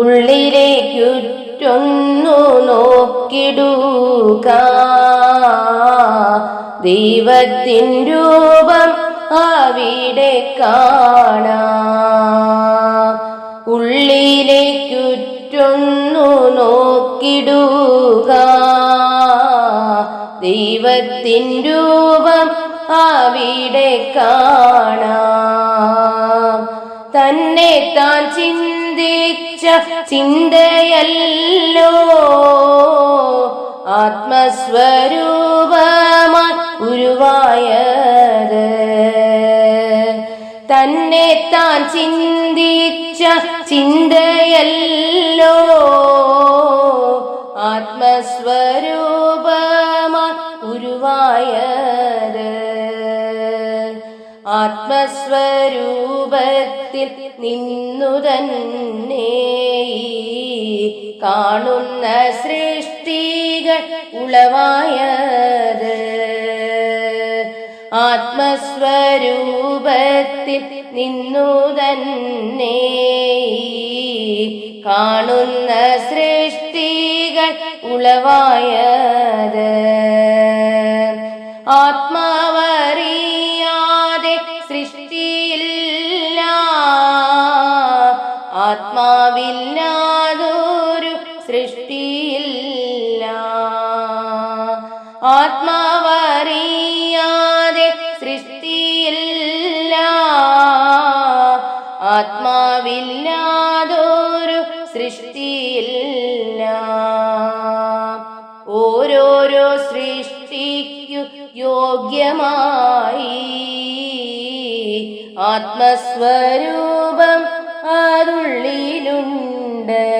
ഉള്ളിലേക്കുറ്റൊന്നു നോക്കിടുക. ദൈവത്തിൻ രൂപം അവിടെ കാണ. ഉള്ളിലേക്കുറ്റൊന്നു നോക്കിടുക. ദൈവത്തിൻ രൂപം അവിടെ കാണ. തന്നെ താൻ ചിന്തിക്ക ചിന്തിച്ച ചിന്തയല്ലോ. ആത്മസ്വരൂപമായി ഉരുവായത്. തന്നെ താൻ ചിന്തിച്ച ചിന്തയല്ലോ. ആത്മസ്വരൂപത്തിൽ നിന്നു തന്നെ കാണുന്ന സൃഷ്ടികൾ ഉളവായത്. ആത്മസ്വരൂപത്തിൽ നിന്നു തന്നെ കാണുന്ന സൃഷ്ടികൾ ഉളവായത്. ആത്മാവറിയാതെ ആത്മാവറിയാതെ സൃഷ്ടിയില്ല. ആത്മാവില്ലാതൊരു സൃഷ്ടിയില്ല. ഓരോരോ സൃഷ്ടിക്കു യോഗ്യമായി. ആത്മസ്വരൂപം അതുള്ളിലുണ്ട്.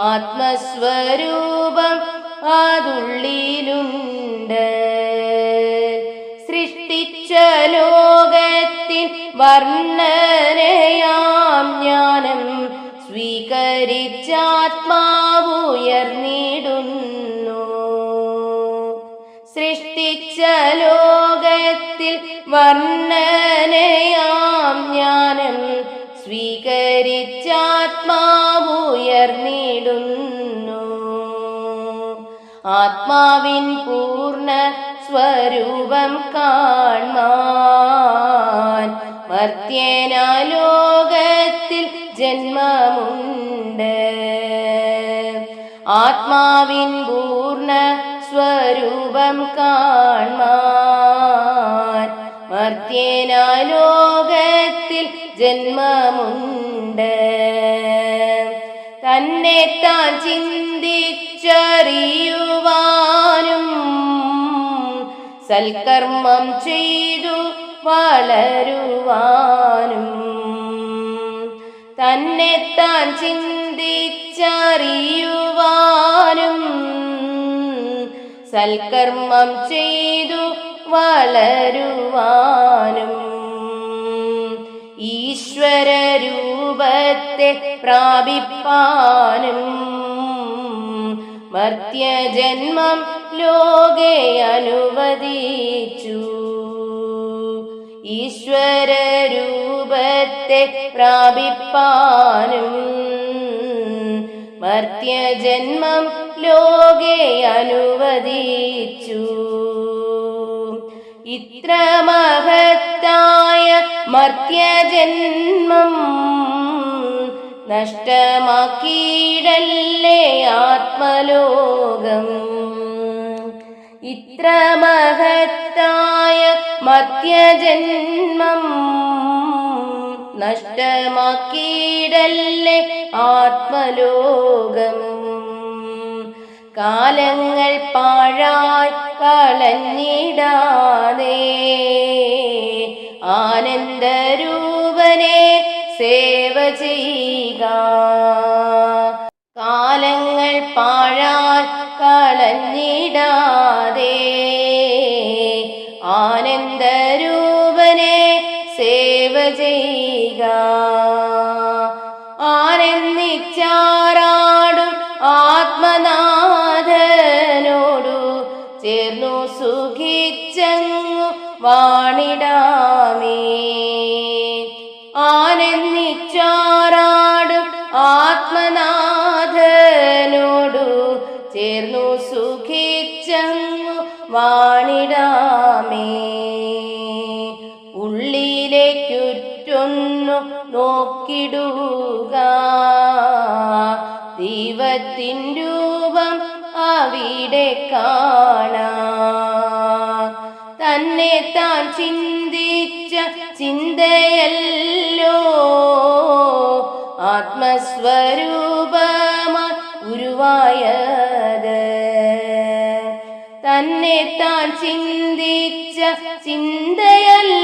ആത്മസ്വരൂപം അതുള്ളിലുണ്ട്. സൃഷ്ടിച്ച ലോകത്തിൻ വർണനയാം ജ്ഞാനം. സ്വീകരിച്ചാത്മാവുയർന്നിടുന്നു സൃഷ്ടിച്ച ലോകത്തിൽ വർണനയാം ആത്മാവിൻ പൂർണ സ്വരൂപം കാൺമാൻ ലോകത്തിൽ ജന്മമുണ്ട്. ആത്മാവിൻ പൂർണ സ്വരൂപം കാൺമാൻ ലോകത്തിൽ ജന്മമുണ്ട്. തന്നെ താൻ ചിന്തിച്ചറിയുവാനും സൽക്കർമ്മം ചെയ്തു വളരുവാനും തന്നെ താൻ ചിന്തിച്ചറിയുവാനും സൽക്കർമ്മം ചെയ്തു വളരുവാനും രൂപത്തെ പ്രാപിപ്പാനും മർത്യജന്മം ലോകെ അനുവദിച്ചു. ഈശ്വര രൂപത്തെ പ്രാപിപ്പാനും മർത്യജന്മം ലോകെ അനുവദിച്ചു. ഇത്ര മഹത്തായ മർത്യജന്മം നഷ്ടമാക്കിയിടല്ലേ ആത്മലോകം? ഇത്ര മഹത്തായ മധ്യജന്മം നഷ്ടമാക്കിയിടല്ലേ ആത്മലോകം? കാലങ്ങൾ പാഴായി കളഞ്ഞിടാതെ ആനന്ദരൂപനെ സേവ ചെയ്യുക. കാലങ്ങൾ പാഴാൻ കളഞ്ഞിടാതെ ആനന്ദരൂപനെ സേവ ചെയ്യുക. ആനന്ദിച്ചാറാടും ആത്മനാഥനോടു ചേർന്നു സുഖിച്ചങ്ങു വാണിടാമേ നാഥനോടു ചേർന്നു സുഖിച്ചു വാണിടാമേ. ഉള്ളിലേക്കുറ്റൊന്നു നോക്കിടുക. ദൈവത്തിൻ രൂപം അവിടെ കാണാം. തന്നെ താൻ ചിന്തിച്ച ചിന്തയല്ല താൻ ചിന്തിച്ച ചിന്തയല്ലോ